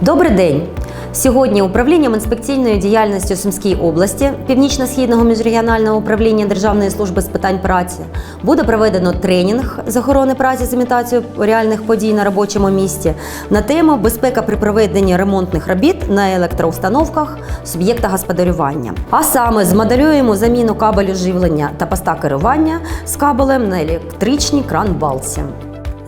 Добрий день! Сьогодні управлінням інспекційної діяльності у Сумській області Північно-східного міжрегіонального управління Державної служби з питань праці буде проведено тренінг з охорони праці з імітацією реальних подій на робочому місці на тему безпека при проведенні ремонтних робіт на електроустановках суб'єкта господарювання. А саме змоделюємо заміну кабелю живлення та поста керування з кабелем на електричній кран-балці.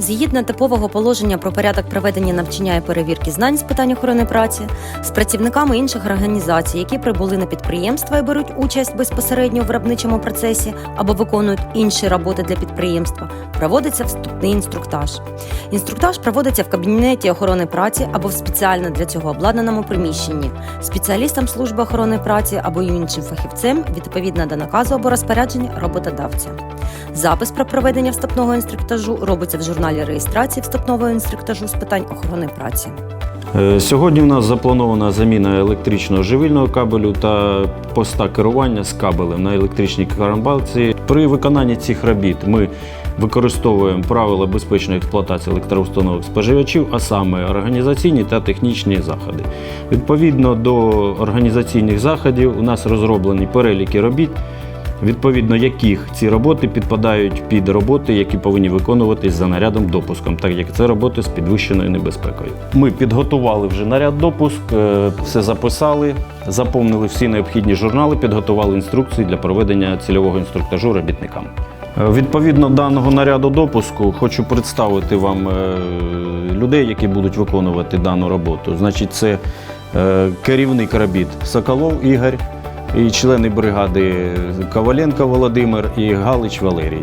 Згідно типового положення про порядок проведення навчання і перевірки знань з питань охорони праці з працівниками інших організацій, які прибули на підприємства і беруть участь безпосередньо в виробничому процесі або виконують інші роботи для підприємства, проводиться вступний інструктаж. Інструктаж проводиться в кабінеті охорони праці або в спеціально для цього обладнаному приміщенні, спеціалістам служби охорони праці або іншим фахівцем відповідно до наказу або розпорядження роботодавця. Запис про проведення вступного інструктажу робиться в журналі реєстрації вступного інструктажу з питань охорони праці. Е, Сьогодні у нас запланована заміна електричного живильного кабелю та поста керування з кабелем на електричній карамбалці. При виконанні цих робіт ми використовуємо правила безпечної експлуатації електроустановок споживачів, а саме організаційні та технічні заходи. Відповідно до організаційних заходів, у нас розроблені переліки робіт. Відповідно яких ці роботи підпадають під роботи, які повинні виконуватись за нарядом допуском, так як це роботи з підвищеною небезпекою. Ми підготували вже наряд допуск, е, все записали, заповнили всі необхідні журнали, підготували інструкції для проведення цільового інструктажу робітникам. Е, Відповідно даного наряду допуску хочу представити вам е, людей, які будуть виконувати дану роботу. Значить, це керівник робіт Соколов Ігор і члени бригади Коваленко Володимир і Галич Валерій.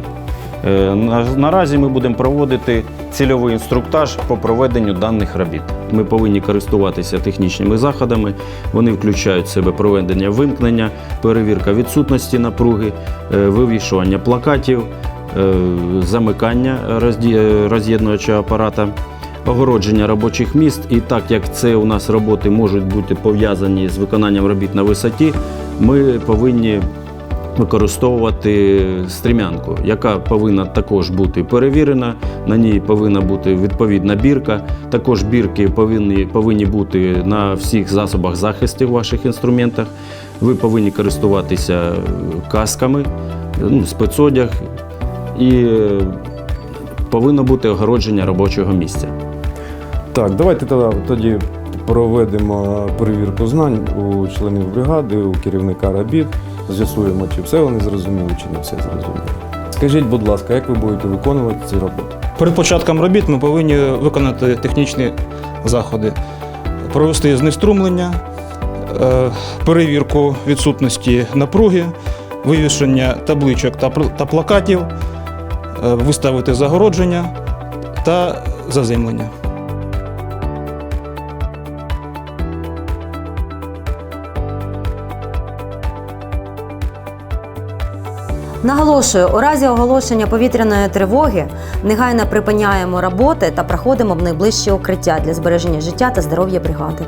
Е, Наразі ми будемо проводити цільовий інструктаж по проведенню даних робіт. Ми повинні користуватися технічними заходами. Вони включають в себе проведення вимкнення, перевірка відсутності напруги, е, вивішування плакатів, е, замикання роз'єднувачого апарата огородження робочих міст. І так як це у нас роботи можуть бути пов'язані з виконанням робіт на висоті, ми повинні використовувати стрімянку, яка повинна також бути перевірена. На ній повинна бути відповідна бірка. Також бірки повинні, повинні бути на всіх засобах захисту в ваших інструментах. Ви повинні користуватися касками, ну, спецодяг і е, повинно бути огородження робочого місця. Так, давайте тоді- проведемо перевірку знань у членів бригади, у керівника робіт. З'ясуємо, чи все вони зрозуміли, чи не все зрозуміли. Скажіть, будь ласка, як ви будете виконувати ці роботи? Перед початком робіт ми повинні виконати технічні заходи, провести знеструмлення, е, перевірку відсутності напруги, вивішення табличок та плакатів, е, виставити загородження та заземлення. Наголошую, у разі оголошення повітряної тривоги негайно припиняємо роботи та проходимо в найближче укриття для збереження життя та здоров'я бригади.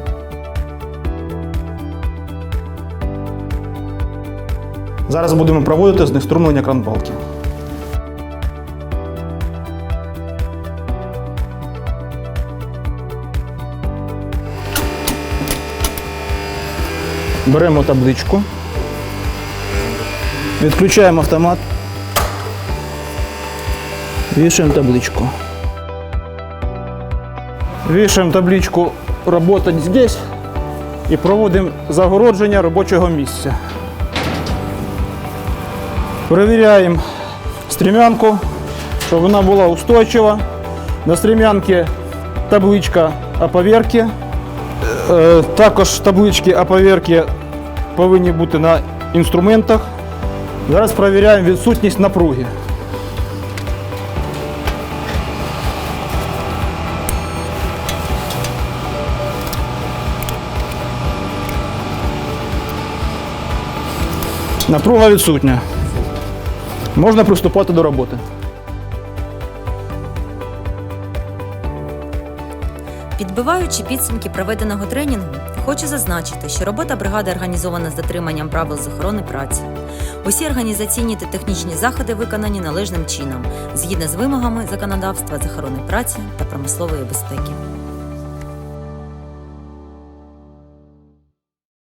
Зараз будемо проводити знеструмлення кранбалки. Беремо табличку, відключаємо автомат, вішаємо табличку. Вішаємо табличку «Работать здесь» і проводимо загородження робочого місця. Перевіряємо стрімянку, щоб вона була устойчива. На стрімянці табличка о поверки. Е, Також таблички о поверки повинні бути на інструментах. Зараз перевіряємо відсутність напруги. Напруга відсутня. Можна приступати до роботи. Підбиваючи підсумки проведеного тренінгу, хочу зазначити, що робота бригади організована з дотриманням правил з охорони праці. Усі організаційні та технічні заходи виконані належним чином, згідно з вимогами законодавства з охорони праці та промислової безпеки.